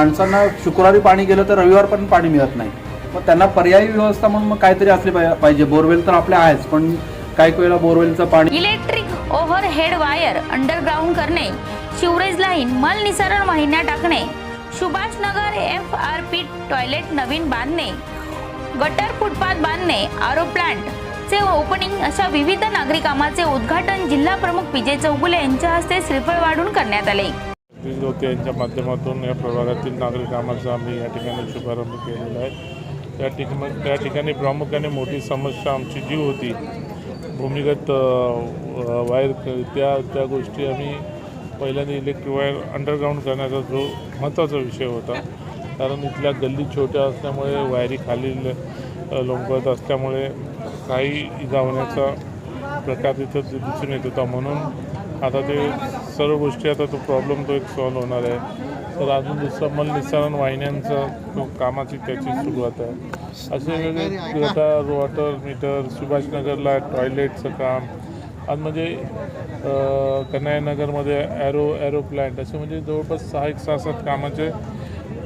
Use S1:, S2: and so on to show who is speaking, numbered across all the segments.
S1: माणसांना शुक्रवारी पाणी गेलं तर रविवार पण पाणी मिळत नाही. मग त्यांना पर्यायी व्यवस्था म्हणून मग काहीतरी असली पाहिजे. बोरवेल तर आपल्या आहेच पण काही वेळेला बोरवेलचं पाणी
S2: इलेक्ट्रिक ओव्हरहेड वायर अंडरग्राऊंड करणे शिवरेज लाईन मल निसारण वाहिन्या टाकणे Subhash Nagar F R P toilet नवीन बांधणे गटर फुटपाथ बांधणे आरो प्लांट चे ओपनिंग अशा विविध नागरी कामाचे उद्घाटन जिल्हा प्रमुख विजय चौगुले यांच्या हस्ते श्रीफळ वाढून करण्यात आले.
S3: जगदीश गवते यांच्या माध्यमातून या प्रभागातील नागरिक आम्ही या ठिकाणी शुभारंभ केलेला आहे. त्या ठिकाणी त्या ठिकाणी प्रामुख्याने मोठी समस्या आमची जी होती भूमिगत वायर त्या त्या गोष्टी आम्ही पहिल्यांदा इलेक्ट्रिक वायर अंडरग्राऊंड करण्याचा जो महत्त्वाचा विषय होता. कारण इथल्या गल्ली छोट्या असल्यामुळे वायरी खाली लोंबत असल्यामुळे काही इजा होण्याचा प्रकार तिथं दिसून येत होता. म्हणून आता ते सर्व गोष्टी आता तो प्रॉब्लेम तो एक सॉल्व होणार आहे. तर अजून दुसरं मल निस्सारण वाहिन्यांचं तो कामाची त्याची सुरुवात आहे. असे वेगळे आता वॉटर मीटर सुभाषनगरला टॉयलेटचं काम आज म्हणजे कन्हायनगरमध्ये ॲरो ॲरो प्लॅन्ट असे म्हणजे जवळपास सहा एक सहा सात कामाचे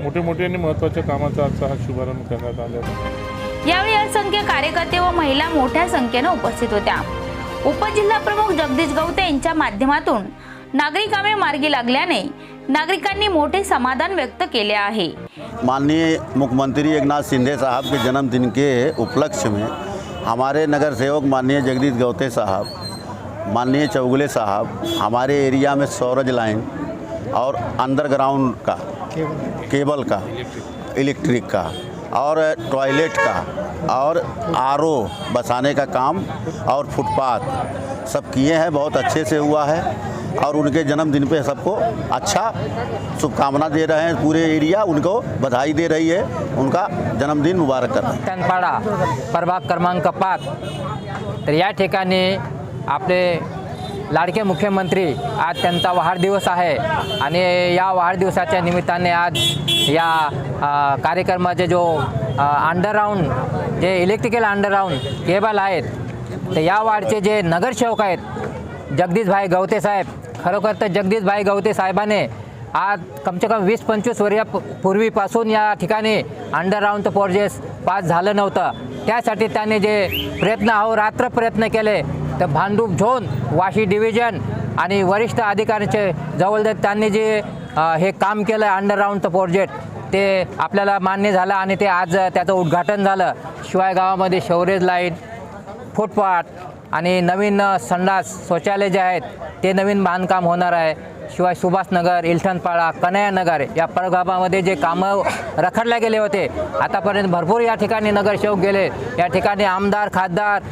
S3: मोठे मोठे आणि महत्त्वाच्या कामाचा आजचा हा शुभारंभ करण्यात आला
S2: यावेळी असंख्य कार्यकर्ते व महिला मोठ्या संख्येनं उपस्थित होत्या. उपजिल्हा प्रमुख जगदीश गवते यांच्या माध्यमातून नागरी कामे मार्गी लागल्याने नागरिकांनी मोठे समाधान व्यक्त केले आहे.
S4: माननीय मुख्यमंत्री एक नाथ शिंदे साहब के जन्मदिन के उपलक्ष्य में हमारे नगर सेवक माननीय जगदीश गौते साहब, माननीय चौगुले साहब, हमारे एरिया में सौरज लाइन और अंडरग्राउंड का, केबल का, इलेक्ट्रिक का और टॉयलेट का और आरओ बसाने का काम और फुटपाथ सब किए हैं, बहुत अच्छे से हुआ है। और उनके जन्मदिन पे सबको अच्छा शुभकामना दे रहे हैं पूरे एरिया उनको बधाई दे रही है। उनका जन्मदिन मुबारक कर रहे हैं।
S5: प्रभाग क्रमांक पाच। तर या ठिकाणी आपले लाडके मुख्यमंत्री आज त्यांचा वाढदिवस आहे आणि या वाढदिवसाच्या निमित्ताने आज या कार्यक्रमाचे जो अंडरराऊंड जे इलेक्ट्रिकल अंडरराऊंड केबल आहेत तर या वार्डचे जे नगरसेवक आहेत जगदीशभाई गवते साहेब खरोखर तर जगदीशभाई गवते साहेबाने आज कमसे कम वीस पंचवीस वर्षापूर्वीपासून या ठिकाणी अंडरग्राऊंड प्रोजेक्ट पास झालं नव्हतं. त्यासाठी त्यांनी जे प्रयत्न अहोरात्र प्रयत्न केले तर भांडूप झोन वाशी डिव्हिजन आणि वरिष्ठ अधिकाऱ्यांचे जवळ त्यांनी जे हे काम केलं अंडरग्राऊंडचं प्रोजेक्ट ते आपल्याला मान्य झालं आणि ते आज त्याचं उद्घाटन झालं. शिवाय गावामध्ये शौरेज लाईन फुटपाथ आणि नवीन संडास शौचालय जे आहेत ते नवीन बांधकाम होणार आहे. शिवाय सुभाषनगर इलठणपाळा कन्हैयानगर या प्रभागामध्ये जे कामं रखडल्या गेले होते आतापर्यंत भरपूर या ठिकाणी नगरसेवक गेले. या ठिकाणी आमदार खासदार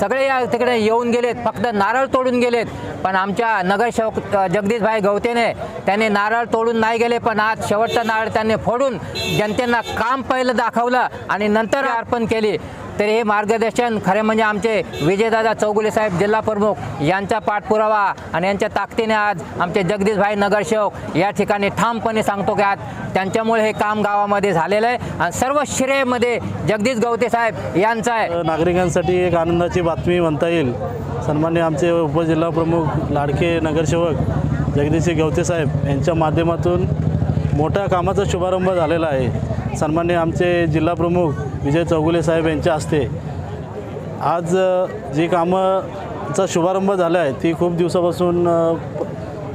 S5: सगळे या तिकडे येऊन गेलेत. फक्त नारळ तोडून गेलेत. पण आमच्या नगरसेवक जगदीशभाई गवतेने त्यांनी नारळ तोडून नाही गेले पण आज शेवटचा नारळ त्यांनी फोडून जनतेला काम पहिलं दाखवलं आणि नंतर अर्पण केली. तर हे मार्गदर्शन खरे म्हणजे आमचे विजयदादा चौगुले साहेब जिल्हा प्रमुख यांचा पाठपुरावा आणि यांच्या ताकदीने आज आमचे जगदीशभाई नगरसेवक या ठिकाणी ठामपणे सांगतो की आज त्यांच्यामुळे हे काम गावामध्ये झालेलं आहे. आणि सर्व श्रेयमध्ये जगदीश गवते साहेब यांचं आहे.
S6: नागरिकांसाठी एक आनंदाची बातमी म्हणता येईल. सन्मान्य आमचे उपजिल्हा प्रमुख लाडके नगरसेवक जगदीश गवते साहेब यांच्या माध्यमातून मोठ्या कामाचा शुभारंभ झालेला आहे. सन्मान्य आमचे जिल्हा प्रमुख विजय चौगुले साहेब यांच्या हस्ते. आज जी कामाचा शुभारंभ झाला आहे ती खूप दिवसापासून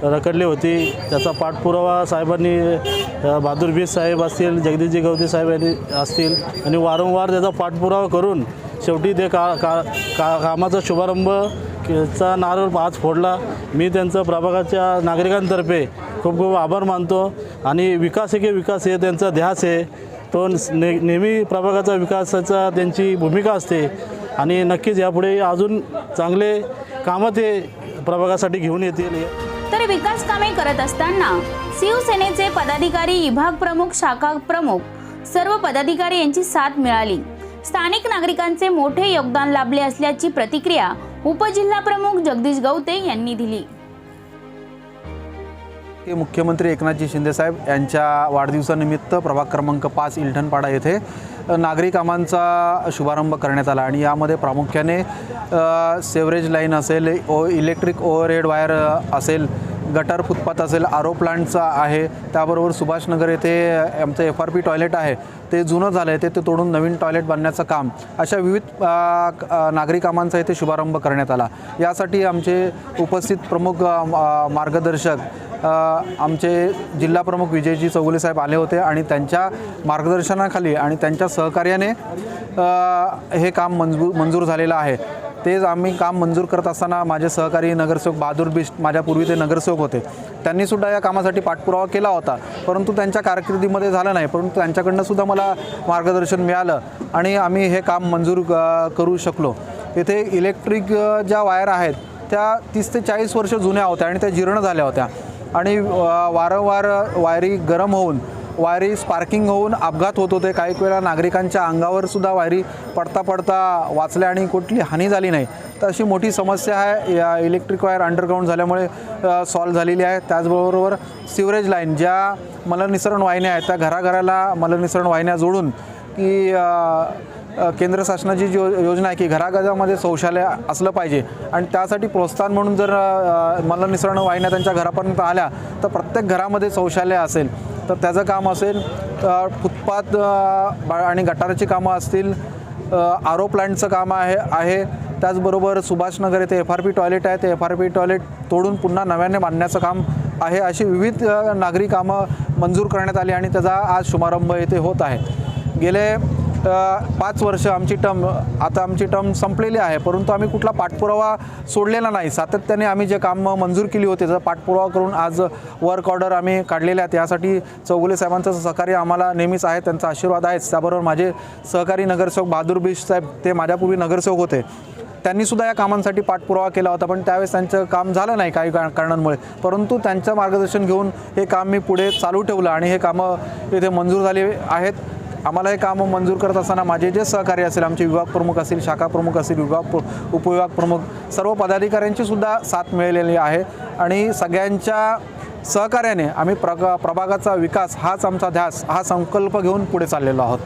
S6: रखडली होती. त्याचा पाठपुरावा साहेबांनी अ, बहादूर साहेब असतील जगदीशजी गवती साहेब यांनी असतील आणि वारंवार त्याचा पाठपुरावा करून शेवटी ते का का का कामाचा शुभारंभ चा नारळ आज फोडला. मी त्यांचं प्रभागाच्या नागरिकांतर्फे खूप खूप आभार मानतो. आणि विकास एके विकास हे त्यांचा ध्यास आहे. तो ने नेहमी प्रभागाचा विकासाचा त्यांची भूमिका असते. आणि नक्कीच यापुढे अजून चांगले कामं ते प्रभागासाठी घेऊन येतील.
S2: तर विकास कामे करत असताना शिवसेनेचे पदाधिकारी विभाग प्रमुख शाखा प्रमुख सर्व पदाधिकारी यांची साथ मिळाली. स्थानिक नागरिकांचे मोठे योगदान लाभले असल्याची प्रतिक्रिया उपजिल्हा प्रमुख जगदीश गवते यांनी दिली.
S1: हे मुख्यमंत्री एकनाथजी शिंदेसाहेब यांच्या वाढदिवसानिमित्त प्रभाग क्रमांक पाच इलठणपाडा येथे नागरिक नागरी कामांचा शुभारंभ करण्यात आला आणि यामध्ये प्रामुख्याने सेवरेज लाईन असेल ओ इलेक्ट्रिक ओव्हरहेड वायर असेल गटर फुटपाथ असेल आरो प्लांटचा आहे. त्याबरोबर सुभाषनगर येथे आमचं एफ आर पी टॉयलेट आहे. ते जुनं झालं आहे ते ते तोडून नवीन टॉयलेट बांधण्याचं काम. अशा विविध नागरिकांचा नागरी कामांचा इथे शुभारंभ करण्यात आला. यासाठी आमचे उपस्थित प्रमुख मार्गदर्शक आमचे जिल्हा प्रमुख विजयजी चौगुले साहेब आले होते आणि त्यांच्या मार्गदर्शनाखाली आणि त्यांच्या सहकार्याने हे काम मंजूर मंजूर झालेलं आहे. तेच आम्ही काम मंजूर करत असताना माझे सहकारी नगरसेवक बहादूर बिष्ट माझ्यापूर्वी ते नगरसेवक होते. त्यांनीसुद्धा या कामासाठी पाठपुरावा केला होता. परंतु त्यांच्या कारकिर्दीमध्ये झालं नाही. परंतु त्यांच्याकडनं सुद्धा मला मार्गदर्शन मिळालं आणि आम्ही हे काम मंजूर करू शकलो. येथे इलेक्ट्रिक ज्या वायर आहेत त्या तीस ते चाळीस वर्ष जुन्या होत्या आणि त्या जीर्ण झाल्या होत्या. आणि वारंवार वायरी गरम होऊन वायरी स्पार्किंग होऊन अपघात होत होते. काही वेळा नागरिकांच्या अंगावर सुद्धा वायरी पडता पडता वाचल्या आणि कुठली हानी झाली नाही. तर अशी मोठी समस्या आहे. या इलेक्ट्रिक वायर अंडरग्राऊंड झाल्यामुळे सॉल्व झालेली आहे. त्याचबरोबर सिवरेज लाईन ज्या मलनिसरण वाहिन्या आहेत त्या घराघराला मलनिसरण वाहिन्या जोडून की केंद्र शासनाची जी यो- योजना आहे की घराघरामध्ये शौचालय असलं पाहिजे आणि त्यासाठी प्रोत्साहन म्हणून जर मलनिसरण वाहिन्या त्यांच्या घरापर्यंत आल्या तर प्रत्येक घरामध्ये शौचालय असेल. तर त्याचं काम असेल तर फुटपाथ बा- आणि गटाराची कामं असतील आरो प्लांटचं काम आहे आहे. त्याचबरोबर सुभाषनगर येथे एफ आर पी टॉयलेट आहे ते एफ आर पी टॉयलेट तोडून पुन्हा नव्याने बांधण्याचं काम आहे अशी विविध नागरी कामं मंजूर करण्यात आली आणि त्याचा आज शुभारंभ येथे होत आहे. गेले पाच वर्ष आमची टर्म आता आमची टर्म संपलेली आहे. परंतु आम्ही कुठला पाठपुरावा सोडलेला नाही. सातत्याने आम्ही जे काम मंजूर केली होती त्याचा पाठपुरावा करून आज वर्क ऑर्डर आम्ही काढलेल्या आहेत. यासाठी चौगुले साहेबांचं सहकार्य आम्हाला नेहमीच आहे त्यांचा आशीर्वाद आहेच. त्याबरोबर माझे सहकारी नगरसेवक बहादूर बिश साहेब ते माझ्यापूर्वी नगरसेवक होते. त्यांनी सुद्धा या कामांसाठी पाठपुरावा केला होता पण त्यावेळेस त्यांचं काम झालं नाही काही का- कारणांमुळे. परंतु त्यांचं मार्गदर्शन घेऊन हे काम मी पुढे चालू ठेवलं आणि हे कामं इथे मंजूर झाले आहेत. आम्हाला हे कामं मंजूर करत असताना माझे जे सहकारी असेल आमचे विभाग प्रमुख असतील शाखा प्रमुख असतील विभाग प्र उपविभाग प्रमुख सर्व पदाधिकाऱ्यांची सुद्धा साथ मिळालेली आहे. आणि सगळ्यांच्या सहकार्याने आम्ही प्रग प्रभागाचा विकास हाच आमचा ध्यास हा संकल्प घेऊन पुढे चाललेलो आहोत.